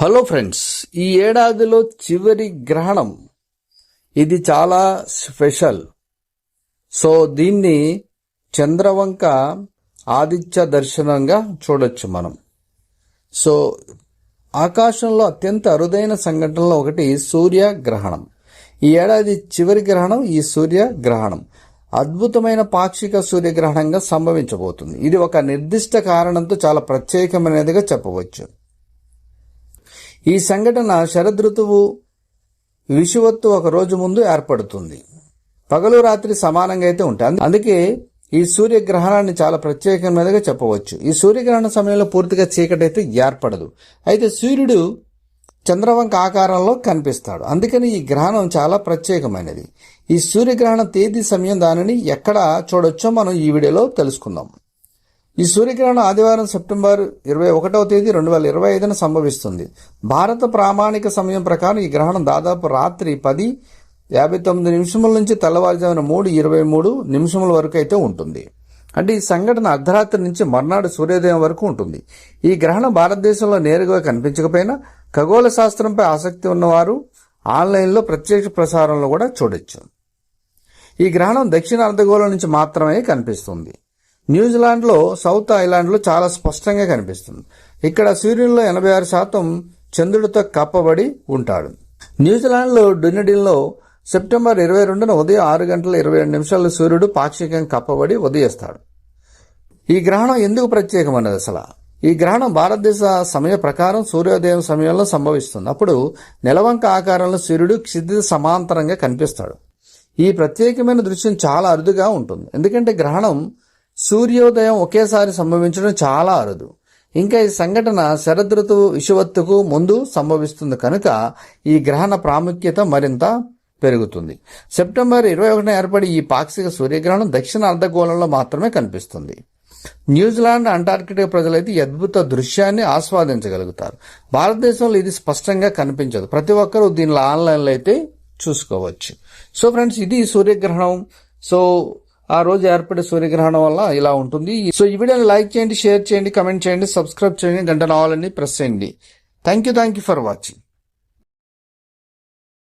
Hello friends ఈ ఏడాదిలో చివరి గ్రహణం. ఇది చాలా స్పెషల్. సో దీన్ని చంద్రవంక ఆదిత్య దర్శనంగా చూడొచ్చు మనం. సో ఆకాశంలో అత్యంత అరుదైన సంఘటనలో ఒకటి సూర్య గ్రహణం ఈ ఏడాది చివరి గ్రహణం ఈ సూర్య గ్రహణం అద్భుతమైన పాక్షిక సూర్యగ్రహణంగా సంభవించబోతుంది. ఇది ఒక నిర్దిష్ట కారణంతో చాలా ప్రత్యేకమైనదిగా చెప్పవచ్చు. ఈ సంఘటన శరదృతువు విషువత్తు ఒక రోజు ముందు ఏర్పడుతుంది. పగలు రాత్రి సమానంగా అయితే ఉంటాయి. అందుకే ఈ సూర్యగ్రహణాన్ని చాలా ప్రత్యేకమైనదిగా చెప్పవచ్చు. ఈ సూర్యగ్రహణ సమయంలో పూర్తిగా చీకటి అయితే ఏర్పడదు. అయితే సూర్యుడు చంద్రవంక ఆకారంలో కనిపిస్తాడు. అందుకని ఈ గ్రహణం చాలా ప్రత్యేకమైనది. ఈ సూర్యగ్రహణ తేదీ సమయం దానిని ఎక్కడ చూడొచ్చో మనం ఈ వీడియోలో తెలుసుకుందాం. ఈ సూర్యగ్రహణం ఆదివారం సెప్టెంబర్ ఇరవై ఒకటవ తేదీ రెండు వేల ఇరవై ఐదున సంభవిస్తుంది. భారత ప్రామాణిక సమయం ప్రకారం ఈ గ్రహణం దాదాపు రాత్రి పది యాభై తొమ్మిది నిమిషముల నుంచి తెల్లవారుజామున మూడు ఇరవై మూడు నిమిషముల వరకు అయితే ఉంటుంది. అంటే ఈ సంఘటన అర్ధరాత్రి నుంచి మర్నాడు సూర్యోదయం వరకు ఉంటుంది. ఈ గ్రహణం భారతదేశంలో నేరుగా కనిపించకపోయినా ఖగోళ శాస్త్రంపై ఆసక్తి ఉన్నవారు ఆన్లైన్లో ప్రత్యక్ష ప్రసారంలో కూడా చూడొచ్చు. ఈ గ్రహణం దక్షిణ అర్ధగోళం నుంచి మాత్రమే కనిపిస్తుంది. న్యూజిలాండ్లో సౌత్ ఐలాండ్లో చాలా స్పష్టంగా కనిపిస్తుంది. ఇక్కడ సూర్యునిలో ఎనభై ఆరు శాతం చంద్రుడితో కప్పబడి ఉంటాడు. న్యూజిలాండ్లో డునడిన్లో సెప్టెంబర్ ఇరవై రెండున ఉదయం ఆరు గంటల ఇరవై ఏడు నిమిషాల్లో సూర్యుడు పాక్షికంగా కప్పబడి ఉదయిస్తాడు. ఈ గ్రహణం ఎందుకు ప్రత్యేకమైనది అసలు? ఈ గ్రహణం భారతదేశ సమయ ప్రకారం సూర్యోదయం సమయంలో సంభవిస్తుంది. అప్పుడు నెలవంక ఆకారంలో సూర్యుడు క్షితిజ సమాంతరంగా కనిపిస్తాడు. ఈ ప్రత్యేకమైన దృశ్యం చాలా అరుదుగా ఉంటుంది. ఎందుకంటే గ్రహణం సూర్యోదయం ఒకేసారి సంభవించడం చాలా అరుదు. ఇంకా ఈ సంఘటన శరదృతువు విషువత్తుకు ముందు సంభవిస్తుంది కనుక ఈ గ్రహణ ప్రాముఖ్యత మరింత పెరుగుతుంది. సెప్టెంబర్ ఇరవై ఒకటిన ఏర్పడి ఈ పాక్షిక సూర్యగ్రహణం దక్షిణ అర్ధగోళంలో మాత్రమే కనిపిస్తుంది. న్యూజిలాండ్ అంటార్కిటికా ప్రజలైతే ఈ అద్భుత దృశ్యాన్ని ఆస్వాదించగలుగుతారు. భారతదేశంలో ఇది స్పష్టంగా కనిపించదు. ప్రతి ఒక్కరూ దీనిలో ఆన్లైన్లో అయితే చూసుకోవచ్చు. సో ఫ్రెండ్స్ ఇది సూర్యగ్రహణం. సో ఆ రోజు ఏర్పడే సూర్యగ్రహణం వల్ల ఇలా ఉంటుంది. సో ఈ వీడియోని లైక్ చేయండి షేర్ చేయండి కమెంట్ చేయండి సబ్స్క్రైబ్ చేయండి గంట నావాలని ప్రెస్ చేయండి. Thank you thank you for watching.